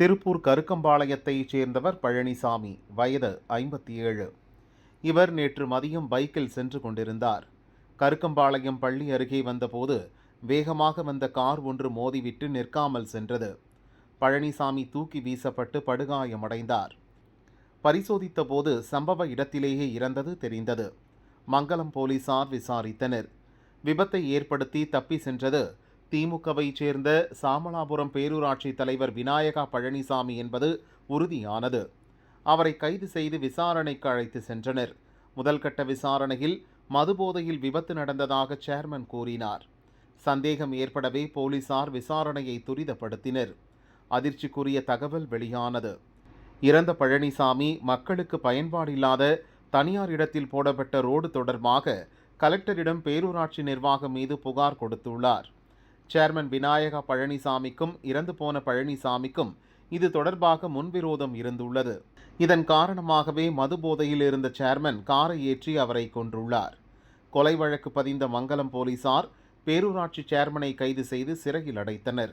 திருப்பூர் கருக்கம்பாளையத்தைச் சேர்ந்தவர் பழனிசாமி வயது ஐம்பத்தி ஏழு இவர் நேற்று மதியம் பைக்கில் சென்று கொண்டிருந்தார். கருக்கம்பாளையம் பள்ளி அருகே வந்தபோது வேகமாக வந்த கார் ஒன்று மோதிவிட்டு நிற்காமல் சென்றது. பழனிசாமி தூக்கி வீசப்பட்டு படுகாயமடைந்தார். பரிசோதித்த போது சம்பவ இடத்திலேயே இறந்தது தெரிந்தது. மங்கலம் போலீசார் விசாரித்தனர். விபத்தை ஏற்படுத்தி தப்பி சென்றது திமுகவைச் சேர்ந்த சாமலாபுரம் பேரூராட்சி தலைவர் விநாயகா பழனிசாமி என்பது உறுதியானது. அவரை கைது செய்து விசாரணைக்கு அழைத்து சென்றனர். முதல்கட்ட விசாரணையில் மதுபோதையில் விபத்து நடந்ததாக சேர்மன் கூறினார். சந்தேகம் ஏற்படவே போலீசார் விசாரணையை துரிதப்படுத்தினர். அதிர்ச்சிக்குரிய தகவல் வெளியானது. இறந்த பழனிசாமி மக்களுக்கு பயன்பாடில்லாத தனியார் இடத்தில் போடப்பட்ட ரோடு தொடர்பாக கலெக்டரிடம் பேரூராட்சி நிர்வாகம் மீது புகார் கொடுத்துள்ளார். சேர்மன் விநாயக பழனிசாமிக்கும் இறந்து போன பழனிசாமிக்கும் இது தொடர்பாக முன்விரோதம் இருந்துள்ளது. இதன் காரணமாகவே மது போதையில் இருந்த சேர்மன் காரை ஏற்றி அவரை கொன்றுள்ளார். கொலை வழக்கு பதிந்த மங்கலம் போலீசார் பேரூராட்சி சேர்மனை கைது செய்து சிறையில் அடைத்தனர்.